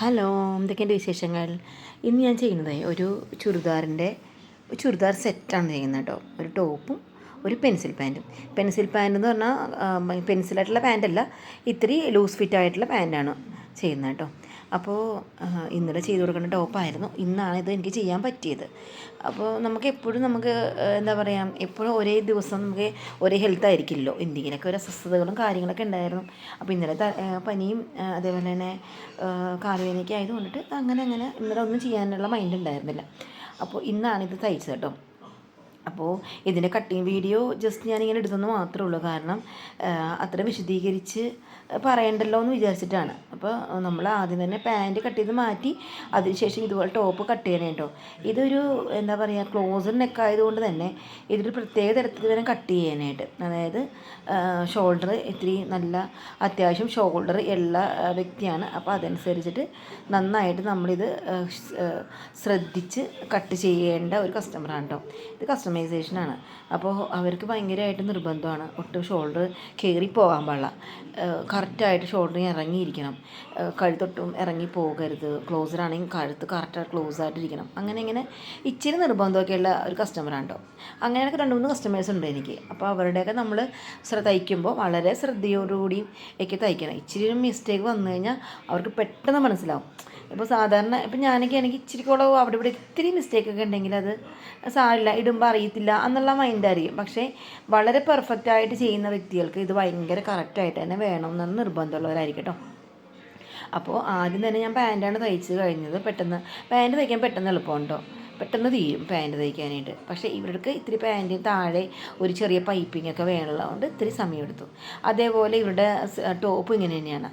Hello എന്തൊക്കെയുണ്ട് വിശേഷങ്ങൾ? ഇന്ന് ഞാൻ ചെയ്യുന്നത് ഒരു ചുരിദാറിന്റെ ചുരിദാർ സെറ്റാണ് ചെയ്യുന്നത് കേട്ടോ. ഒരു ടോപ്പും ഒരു പെൻസിൽ പാന്റും. പെൻസിൽ പാന്റ് എന്ന് പറഞ്ഞാൽ പെൻസിലായിട്ടുള്ള പാന്റല്ല ഇത്തിരി ലൂസ് ഫിറ്റ് ആയിട്ടുള്ള പാന്റാണ് ചെയ്യുന്നത് കേട്ടോ. അപ്പോൾ ഇന്നലെ ചെയ്ത് കൊടുക്കേണ്ട ടോപ്പായിരുന്നു. ഇന്നാണ് ഇത് എനിക്ക് ചെയ്യാൻ പറ്റിയത്. അപ്പോൾ നമുക്ക് എപ്പോഴും നമുക്ക് എന്താ പറയുക എപ്പോഴും ഒരേ ദിവസം നമുക്ക് ഒരേ ഹെൽത്ത് ആയിരിക്കില്ലല്ലോ. എന്തെങ്കിലുമൊക്കെ ഒരു അസ്വസ്ഥതകളും കാര്യങ്ങളൊക്കെ ഉണ്ടായിരുന്നു. അപ്പോൾ ഇന്നലെ പനിയും അതേപോലെ തന്നെ കാലുവേദനയൊക്കെ ആയതുകൊണ്ടിട്ട് അങ്ങനെ അങ്ങനെ ഇന്നലെ ഒന്നും ചെയ്യാനുള്ള മൈൻഡ് ഉണ്ടായിരുന്നില്ല. അപ്പോൾ ഇന്നാണ് ഇത് തയ്ച്ചത് കേട്ടോ. അപ്പോൾ ഇതിന്റെ കട്ടിങ് വീഡിയോ ജസ്റ്റ് ഞാനിങ്ങനെ എടുത്തെന്ന് മാത്രമേ ഉള്ളൂ. കാരണം അത്ര വിശദീകരിച്ച് പറയണ്ടല്ലോ എന്ന് വിചാരിച്ചിട്ടാണ്. അപ്പോൾ നമ്മൾ ആദ്യം തന്നെ പാന്റ് കട്ട് ചെയ്ത് മാറ്റി അതിനുശേഷം ഇതുപോലെ ടോപ്പ് കട്ട് ചെയ്യണേ കേട്ടോ. ഇതൊരു എന്താ പറയുക ക്ലോസർ നെക്ക് ആയതുകൊണ്ട് തന്നെ ഇതൊരു പ്രത്യേക തരത്തിൽ തന്നെ കട്ട് ചെയ്യാനായിട്ട്. അതായത് ഷോൾഡർ ഇത്തിരി നല്ല അത്യാവശ്യം ഷോൾഡർ ഉള്ള വ്യക്തിയാണ്. അപ്പോൾ അതനുസരിച്ചിട്ട് നന്നായിട്ട് നമ്മളിത് ശ്രദ്ധിച്ച് കട്ട് ചെയ്യേണ്ട ഒരു കസ്റ്റമറാണ് കേട്ടോ. ഇത് കസ്റ്റമൈസേഷനാണ് അപ്പോൾ അവർക്ക് ഭയങ്കരമായിട്ട് നിർബന്ധമാണ് ഒട്ടും ഷോൾഡർ കയറി പോകാൻ പാടില്ല. കറക്റ്റായിട്ട് ഷോൾഡർ ഇറങ്ങിയിരിക്കണം. കഴുത്തൊട്ടും ഇറങ്ങി പോകരുത്. ക്ലോസർ ആണെങ്കിൽ കഴുത്ത് കറക്റ്റായിട്ട് ക്ലോസ് ആയിട്ടിരിക്കണം. അങ്ങനെ ഇങ്ങനെ ഇച്ചിരി നിർബന്ധമൊക്കെയുള്ള ഒരു കസ്റ്റമറാണ് കേട്ടോ അങ്ങനെയൊക്കെ രണ്ട് മൂന്ന് കസ്റ്റമേഴ്സ് ഉണ്ട് എനിക്ക്. അപ്പോൾ അവരുടെയൊക്കെ നമ്മൾ തയ്ക്കുമ്പോൾ വളരെ ശ്രദ്ധയോടുകൂടി ഒക്കെ തയ്ക്കണം. ഇച്ചിരി ഒരു മിസ്റ്റേക്ക് വന്നു കഴിഞ്ഞാൽ അവർക്ക് പെട്ടെന്ന് മനസ്സിലാവും. ഇപ്പോൾ സാധാരണ ഇപ്പം ഞാനൊക്കെ എനിക്ക് ഇച്ചിരി കുളവ് അവിടെ ഇവിടെ ഇത്തിരി മിസ്റ്റേക്കൊക്കെ ഉണ്ടെങ്കിൽ അത് സാരില്ല ഇടുമ്പോൾ അറിയത്തില്ല എന്നുള്ള മൈൻഡായിരിക്കും പക്ഷേ വളരെ പെർഫെക്റ്റായിട്ട് ചെയ്യുന്ന വ്യക്തികൾക്ക് ഇത് ഭയങ്കര കറക്റ്റായിട്ട് തന്നെ വേണമെന്നാണ് നിർബന്ധമുള്ളവരായിരിക്കും കേട്ടോ അപ്പോൾ ആദ്യം തന്നെ ഞാൻ പാന്റാണ് തയ്ച്ച് കഴിഞ്ഞത്. പെട്ടെന്ന് പാന്റ് തയ്ക്കാൻ പെട്ടെന്ന് എളുപ്പമുണ്ടോ? പെട്ടെന്ന് തീരും പാന്റ് തയ്ക്കാനായിട്ട്. പക്ഷേ ഇവർക്ക് ഇത്തിരി പാന്റിന് താഴെ ഒരു ചെറിയ പൈപ്പിംഗ് ഒക്കെ വേണമുള്ളതുകൊണ്ട് ഇത്തിരി സമയമെടുത്തു. അതേപോലെ ഇവരുടെ ടോപ്പ് ഇങ്ങനെ തന്നെയാണ്.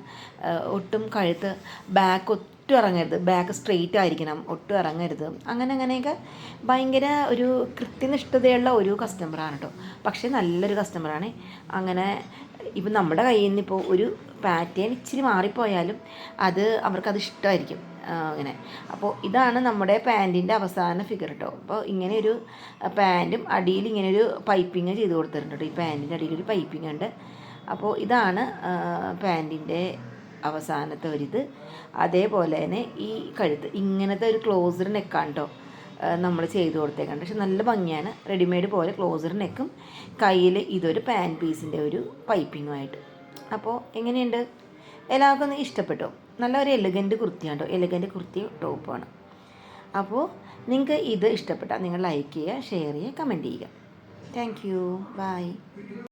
ഒട്ടും കഴുത്ത് ബാക്ക് ഒട്ടും ഇറങ്ങരുത്. ബാക്ക് സ്ട്രെയിറ്റ് ആയിരിക്കണം. ഒട്ടും ഇറങ്ങരുത്. അങ്ങനെ അങ്ങനെയൊക്കെ ഭയങ്കര ഒരു കൃത്യനിഷ്ഠതയുള്ള ഒരു കസ്റ്റമറാണ് കേട്ടോ പക്ഷേ നല്ലൊരു കസ്റ്റമറാണ് അങ്ങനെ ഇപ്പം നമ്മുടെ കയ്യിൽ നിന്ന് ഇപ്പോൾ ഒരു പാറ്റേൺ ഇച്ചിരി മാറിപ്പോയാലും അത് അവർക്കത് ഇഷ്ടമായിരിക്കും അങ്ങനെ. അപ്പോൾ ഇതാണ് നമ്മുടെ പാന്റിന്റെ അവസാന ഫിഗർ കേട്ടോ അപ്പോൾ ഇങ്ങനെ ഒരു പാന്റും അടിയിൽ ഇങ്ങനെ ഒരു പൈപ്പിങ് ചെയ്ത് കൊടുത്തിട്ടുണ്ട് കേട്ടോ ഈ പാന്റിന്റെ അടിയിൽ ഒരു പൈപ്പിംഗ് ഉണ്ട്. അപ്പോൾ ഇതാണ് പാന്റിന്റെ അവസാനത്തെ ഒരിത്. അതേപോലെ തന്നെ ഈ കഴുത്ത് ഇങ്ങനത്തെ ഒരു ക്ലോസർ നെക്കാണ് കേട്ടോ നമ്മൾ ചെയ്ത് കൊടുത്തേക്കാണ് പക്ഷെ നല്ല ഭംഗിയാണ്. റെഡിമെയ്ഡ് പോലെ ക്ലോസർ നെക്കും കയ്യിൽ ഇതൊരു പാൻ പീസിന്റെ ഒരു പൈപ്പിങ്ങുമായിട്ട് അപ്പോൾ എങ്ങനെയുണ്ട്? എല്ലാവർക്കും ഒന്ന് ഇഷ്ടപ്പെട്ടു? നല്ല ഒരു എലഗന്റ് കുർത്തിയാണ് കേട്ടോ എലഗന്റ് കുർത്തി ടോപ്പാണ് അപ്പോൾ നിങ്ങൾക്ക് ഇത് ഇഷ്ടപ്പെട്ടാൽ നിങ്ങൾ ലൈക്ക് ചെയ്യുക ഷെയർ ചെയ്യുക കമന്റ് ചെയ്യുക. Thank you by